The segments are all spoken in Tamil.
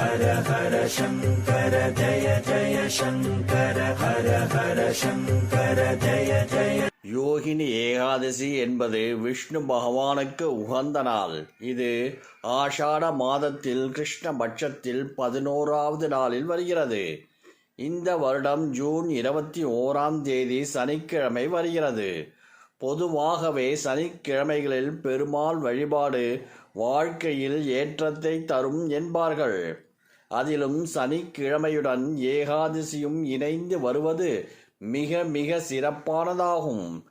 ஹர ஹர சங்கர ஜய ஜய சங்கர ஹர ஹர சங்கர ஜய ஜய. யோகினி ஏகாதசி என்பது விஷ்ணு பகவானுக்கு உகந்த நாள். இது ஆஷாட மாதத்தில் கிருஷ்ண பட்சத்தில் பதினோராவது நாளில் வருகிறது. இந்த வருடம் ஜூன் இருபத்தி ஓராம் தேதி சனிக்கிழமை வருகிறது. பொதுவாகவே சனிக்கிழமைகளில் பெருமாள் வழிபாடு வாழ்க்கையில் ஏற்றத்தை தரும் என்பார்கள். அதிலும் சனிக்கிழமையுடன் ஏகாதசியும் இணைந்து வருவது மிக மிக சிறப்பானதாகும்.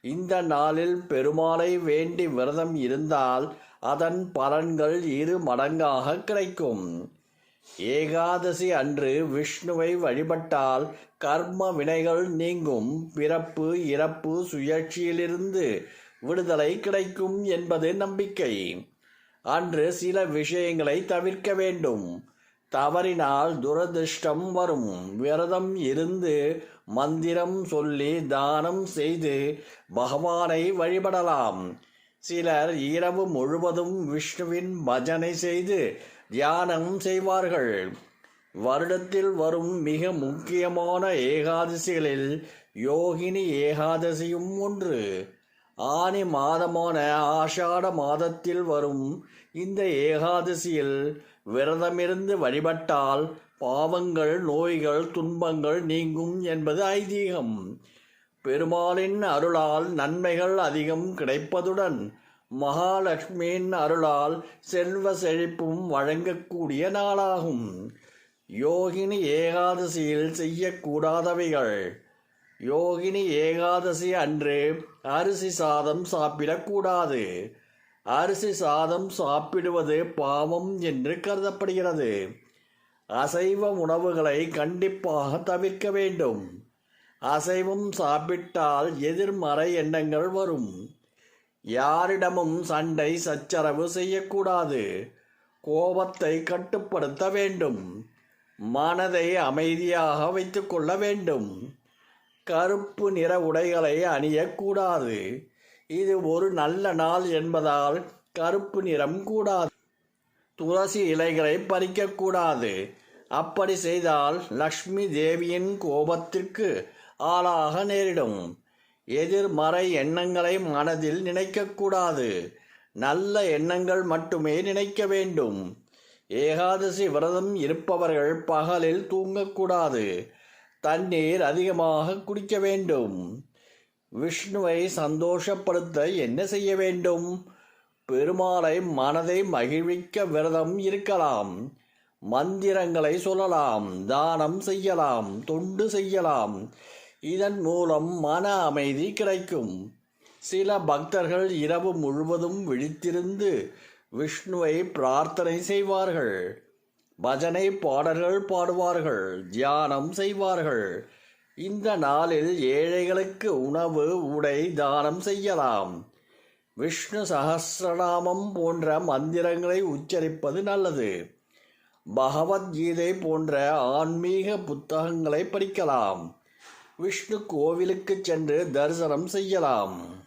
இந்த நாளில் பெருமாளை வேண்டி விரதம் இருந்தால் அதன் பலன்கள் இரு மடங்காக கிடைக்கும். ஏகாதசி அன்று விஷ்ணுவை வழிபட்டால் கர்ம வினைகள் நீங்கும். பிறப்பு இறப்பு சுயற்சியிலிருந்து விடுதலை கிடைக்கும் என்பது நம்பிக்கை. அன்று சில விஷயங்களை தவிர்க்க வேண்டும். தவறினால் துரதிர்ஷ்டம் வரும். விரதம் இருந்து மந்திரம் சொல்லி தானம் செய்து பகவானை வழிபடலாம். சிலர் இரவு முழுவதும் விஷ்ணுவின் பஜனை செய்து தியானம் செய்வார்கள். வருடத்தில் வரும் மிக முக்கியமான ஏகாதசிகளில் யோகினி ஏகாதசியும் ஒன்று. ஆனி மாதமான ஆஷாட மாதத்தில் வரும் இந்த ஏகாதசியில் விரதமிருந்து வழிபட்டால் பாவங்கள் நோய்கள் துன்பங்கள் நீங்கும் என்பது ஐதீகம். பெருமாளின் அருளால் நன்மைகள் அதிகம் கிடைப்பதுடன் மகாலட்சுமியின் அருளால் செல்வ செழிப்பும் வழங்கக்கூடிய நாளாகும். யோகினி ஏகாதசியில் செய்யக்கூடாதவைகள். யோகினி ஏகாதசி அன்று அரிசி சாதம் சாப்பிடக்கூடாது. அரிசி சாதம் சாப்பிடுவது பாவம் என்று கருதப்படுகிறது. அசைவ உணவுகளை கண்டிப்பாக தவிர்க்க வேண்டும். அசைவம் சாப்பிட்டால் எதிர்மறை எண்ணங்கள் வரும். யாரிடமும் சண்டை சச்சரவு செய்யக்கூடாது. கோபத்தை கட்டுப்படுத்த வேண்டும். மனதை அமைதியாக வைத்துக்கொள்ள வேண்டும். கருப்பு நிற உடைகளை அணியக்கூடாது. இது ஒரு நல்ல நாள் என்பதால் கருப்பு நிறம் கூடாது. துளசி இலைகளை பறிக்கக்கூடாது. அப்படி செய்தால் லக்ஷ்மி தேவியின் கோபத்திற்கு ஆளாக நேரிடும். எதிர்மறை எண்ணங்களை மனதில் நினைக்கக்கூடாது. நல்ல எண்ணங்கள் மட்டுமே நினைக்க வேண்டும். ஏகாதசி விரதம் இருப்பவர்கள் பகலில் தூங்கக்கூடாது. தண்ணீர் அதிகமாக குடிக்க வேண்டும். விஷ்ணுவை சந்தோஷப்படுத்த என்ன செய்ய வேண்டும்? பெருமாளை மனதை மகிழ்விக்க விரதம் இருக்கலாம். மந்திரங்களை சொல்லலாம் தானம் செய்யலாம் தொண்டு செய்யலாம். இதன் மூலம் மன அமைதி கிடைக்கும். சில பக்தர்கள் இரவு முழுவதும் விழித்திருந்து விஷ்ணுவை பிரார்த்தனை செய்வார்கள். பஜனை பாடல்கள் பாடுவார்கள் தியானம் செய்வார்கள். இந்த நாளில் ஏழைகளுக்கு உணவு உடை தானம் செய்யலாம். விஷ்ணு சகசிரநாமம் போன்ற மந்திரங்களை உச்சரிப்பது நல்லது. பகவத்கீதை போன்ற ஆன்மீக புத்தகங்களை படிக்கலாம். விஷ்ணு கோவிலுக்கு சென்று தரிசனம் செய்யலாம்.